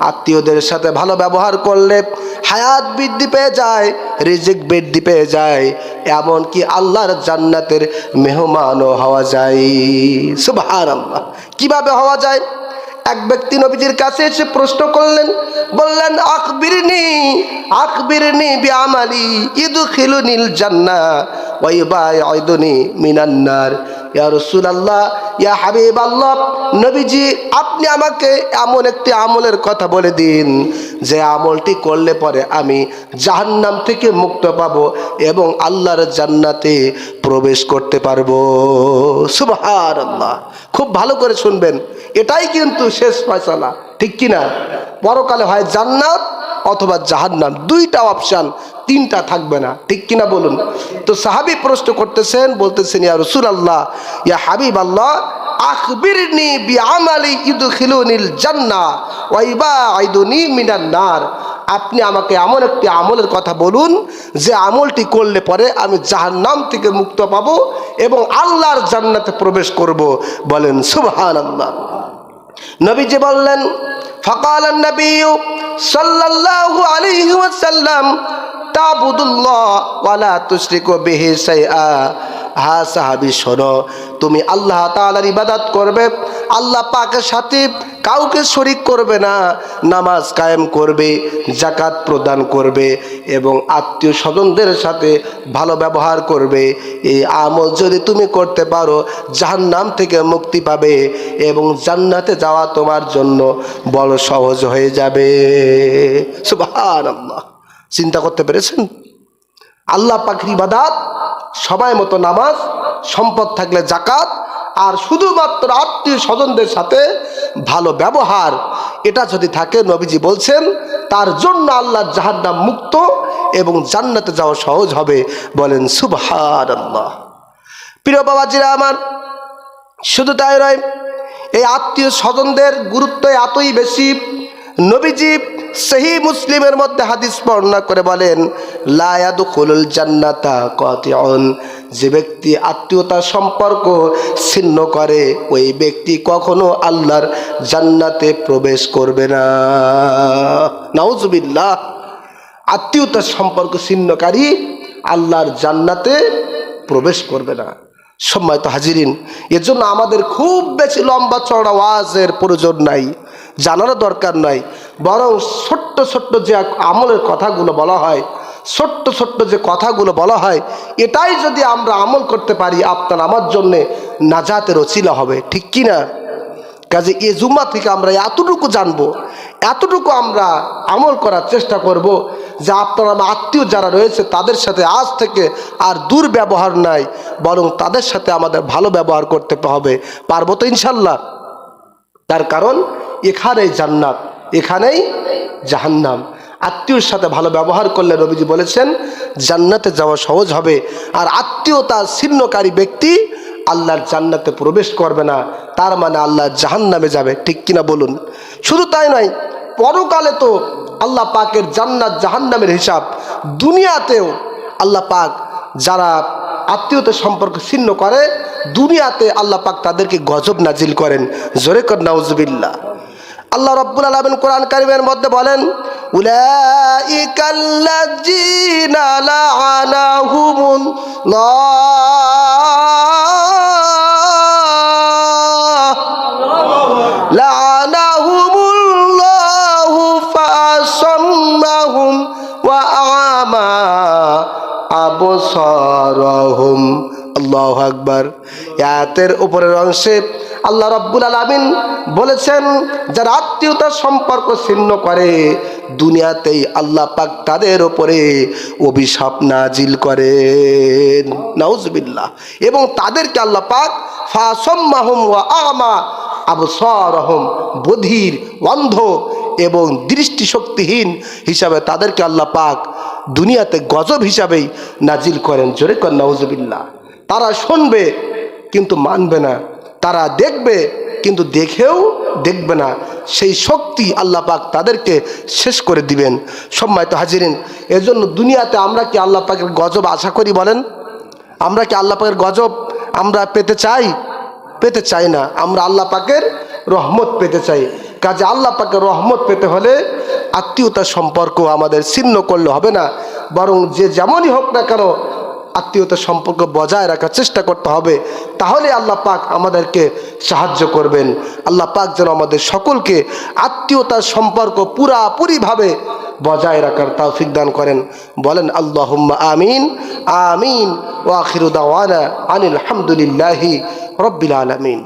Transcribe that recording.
আত্মীয়দের সাথে ভালো ব্যবহার করলে হায়াত বৃদ্ধি পেয়ে যায়, রিজিক বৃদ্ধি পেয়ে যায়, এমনকি আল্লাহর জান্নাতের মেহমানও হওয়া যায়। সুবহান আল্লাহ কীভাবে হওয়া যায়? এক ব্যক্তি নবীজির কাছে এসে প্রশ্ন করলেন, বললেন, আকবিরনি আকবিরনি বিআমালি ইদু খিলুনিল বাই মিনান্নার। ইয়া রাসূলুল্লাহ, ইয়া হাবিব আল্লাহ নবীজি, আপনি আমাকে এমন একটি আমলের কথা বলে দিন, যে আমলটি করলে পরে আমি জাহান্নাম থেকে মুক্ত পাবো এবং আল্লাহর জান্নাতে প্রবেশ করতে পারব। সুবহানাল্লাহ। খুব ভালো করে শুনবেন। এটাই কিন্তু শেষ ফয়সালা। ঠিক কি না পরকালে হয় জান্নাত অথবা জাহান্নাম। দুইটা অপশান তিনটা থাকবে না। ঠিক কিনা বলুন? তো সাহাবি প্রশ্ন করতেছেন, বলতেছেন, ইয়া রসুল আল্লাহ ইয়া হাবিব আল্লাহ আখবিরনি বি আমালি ইদখিলুনিল জান্নাহ ওয়া ইবাইদুনি মিনান নার। আপনি আমাকে এমন একটি আমলের কথা বলুন, যে আমলটি করলে পরে আমি জাহান্নাম থেকে মুক্ত পাবো এবং আল্লাহর জান্নাতে প্রবেশ করব। বলেন সুবহান আল্লাহ নবীজি বললেন ফকাল নবী সাল্লাল্লাহু আলাইহি ওয়াসাল্লাম তাবুদুল্লাহ ওয়ালা তুশরিকু বিহি শাইআ। হা সাহাবি, শোনো, তুমি আল্লাহ তাআলার ইবাদত করবে, আল্লাহ পাকের সাথে কাউকে শরিক করবে না, নামাজ কায়েম করবে জাকাত প্রদান করবে এবং আত্মীয় স্বজনদের সাথে ভালো ব্যবহার করবে। এই আমল যদি তুমি করতে পারো, জাহান্নাম থেকে মুক্তি পাবে এবং জান্নাতে যাওয়া তোমার জন্য বড় সহজ হয়ে যাবে। সুবহানাল্লাহ। চিন্তা করতে পেরেছেন? আল্লাহ পাখির ইবাদাত সময় মতো নামাজ, সম্পদ থাকলে জাকাত আর শুধুমাত্র আত্মীয় স্বজনদের সাথে ভালো ব্যবহার, এটা যদি থাকে, নবীজি বলছেন, তার জন্য আল্লাহ জাহান্নাম মুক্ত এবং জান্নাতে যাওয়া সহজ হবে। বলেন সুবহান আল্লাহ প্রিয় বাবাজিরা আমার, শুধু তাই নয়, এই আত্মীয় স্বজনদের গুরুত্ব এতই বেশি, নবীজি সেই মুসলিমের মধ্যে হাদিস বর্ণনা করে বলেন লায়াদুল জান্নাতা কতিউন যে ব্যক্তি আত্মীয়তার সম্পর্ক ছিন্ন করে, ওই ব্যক্তি কখনো আল্লাহর জান্নাতে প্রবেশ করবে না। নাউজুবিল্লাহ। আত্মীয়তার সম্পর্ক ছিন্নকারী আল্লাহর জান্নাতে প্রবেশ করবে না। সম্মানিত হাজিরিন এর জন্য আমাদের খুব বেশি লম্বা চড়া ওয়াজের প্রয়োজন নাই। জানারও দরকার নাই। বরং ছোট্ট ছোট্ট যে আমলের কথাগুলো বলা হয়, ছোট্ট ছোট্ট যে কথাগুলো বলা হয়, এটাই যদি আমরা আমল করতে পারি, আপনার আমার জন্যে নাজাতের অচিলা হবে। ঠিক কি না? কাজে এ জুম্মা থেকে আমরা এতটুকু জানব, এতটুকু আমরা আমল করার চেষ্টা করব যে আপনার আমার আত্মীয় যারা রয়েছে, তাদের সাথে আজ থেকে আর দুর্ব্যবহার নাই, বরং তাদের সাথে আমাদের ভালো ব্যবহার করতে হবে। পারব তো ইনশাল্লাহ। তার কারণ এখানেই জান্নাত, এখানেই জাহান্নাম। আত্মীয়র সাথে ভালো ব্যবহার করলে রবিজি বলেছেন, জান্নাতে যাওয়া সহজ হবে। আর আত্মীয়তা ছিন্নকারী ব্যক্তি আল্লাহর জান্নাতে প্রবেশ করবে না, তার মানে আল্লাহ জাহান্নামে যাবে। ঠিক কিনা বলুন? শুধু তাই নয়, পরকালে তো আল্লাহ পাকের জান্নাত জাহান্নামের হিসাব, দুনিয়াতেও আল্লাহ পাক যারা আত্মীয়তার সম্পর্ক ছিন্ন করে, দুনিয়াতে আল্লাহ পাক তাদেরকে গজব নাজিল করেন। জোরে কর নাউজবিল্লা আল্লাহ রব্বুল আলমিন কোরআন কারিমের মধ্যে বলেন লাআনাহুমুল্লাহ আবসারহুম। আল্লাহু আকবার। আয়াতের উপরের অংশে আল্লাহ রব্বুল আলামিন বলেছেন, যারা আত্মীয়তার সম্পর্ক ছিন্ন করে, দুনিয়াতেই আল্লাহ পাক তাদের ওপরে অভিশাপ নাজিল করেন। নাউজবিল্লাহ। এবং তাদেরকে আল্লাহ পাক ফাসম্মাহুম ওয়া আমা আবসারহুম, বধির, অন্ধ এবং দৃষ্টিশক্তিহীন হিসাবে তাদেরকে আল্লাহ পাক দুনিয়াতে গজব হিসাবেই নাজিল করেন। জোরে কর, নাউজবিল্লাহ। তারা শুনবে, কিন্তু মানবে না। তারা দেখবে, কিন্তু দেখেও দেখবে না। সেই শক্তি আল্লাহ পাক তাদেরকে শেষ করে দিবেন। সম্মানিত হাজিরিন, এজন্য দুনিয়াতে আমরা কি আল্লাহ পাকের গজব আশা করি বলেন? আমরা কি আল্লাহ পাকের গজব আমরা পেতে চাই? পেতে চাই না। আমরা আল্লাহ পাকের রহমত পেতে চাই। কাজে আল্লাহ পাকে রহমত পেতে হলে আত্মীয়তার সম্পর্ক আমাদের ছিন্ন করলে হবে না। বরং যে যেমনই হোক না কেন আত্মীয়তার সম্পর্ক বজায় রাখার চেষ্টা করতে হবে। তাহলে আল্লাহ পাক আমাদেরকে সাহায্য করবেন। আল্লাহ পাক যেন আমাদের সকলকে আত্মীয়তার সম্পর্ক পুরাপুরিভাবে বজায় রাখার তৌফিক দান করেন। বলেন আল্লাহ আমিন আমিন ওয়াখিরুদ্দাওয়ানা আনিল হামদুলিল্লাহি রব্বিল আলমিন।